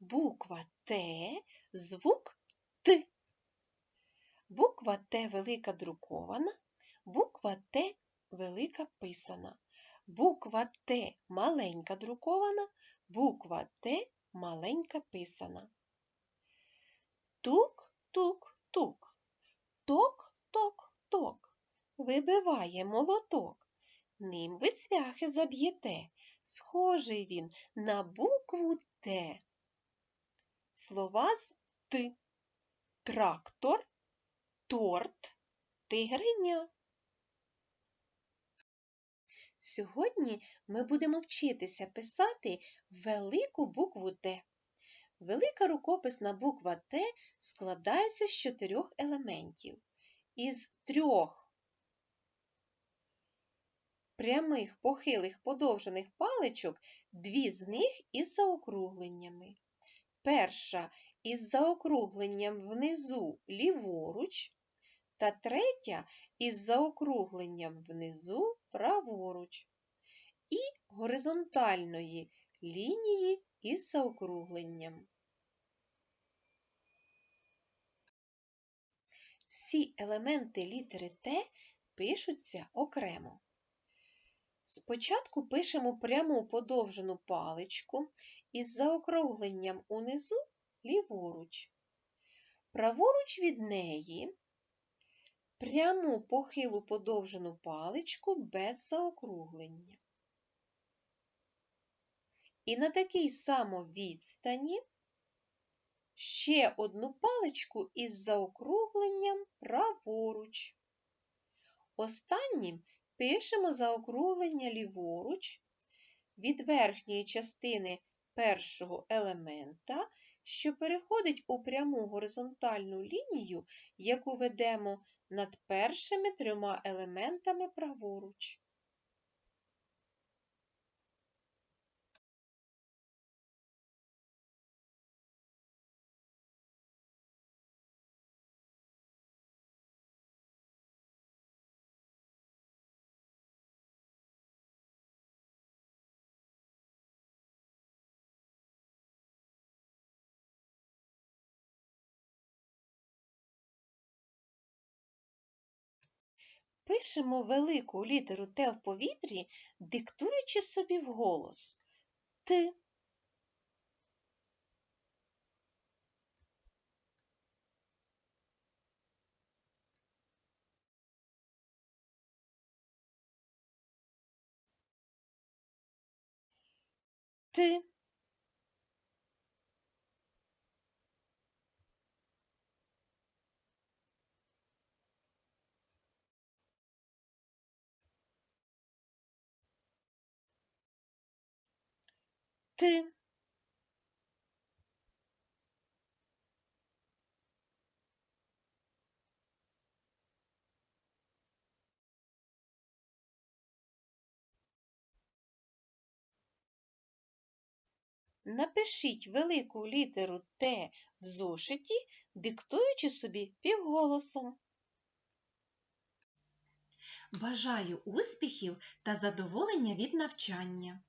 Буква Т, звук Т. Буква Т велика друкована, буква Т велика писана. Буква Т маленька друкована, буква Т маленька писана. Тук-тук-тук, ток-ток-ток, вибиває молоток. Ним ви цвяхи заб'єте, схожий він на букву Т. Слова з Т. Трактор, торт, тигриня. Сьогодні ми будемо вчитися писати велику букву Т. Велика рукописна буква Т складається з чотирьох елементів. Із трьох прямих, похилих, подовжених паличок дві з них із заокругленнями. Перша із заокругленням внизу ліворуч, та третя із заокругленням внизу праворуч. І горизонтальної лінії із заокругленням. Всі елементи літери Т пишуться окремо. Спочатку пишемо пряму подовжену паличку із заокругленням унизу ліворуч. Праворуч від неї пряму похилу подовжену паличку без заокруглення. І на такій само відстані ще одну паличку із заокругленням праворуч. Останнім пишемо заокруглення ліворуч від верхньої частини першого елемента, що переходить у пряму горизонтальну лінію, яку ведемо над першими трьома елементами праворуч. Пишемо велику літеру Т в повітрі, диктуючи собі вголос Т. Т. Т. Напишіть велику літеру Т в зошиті, диктуючи собі півголосом. Бажаю успіхів та задоволення від навчання.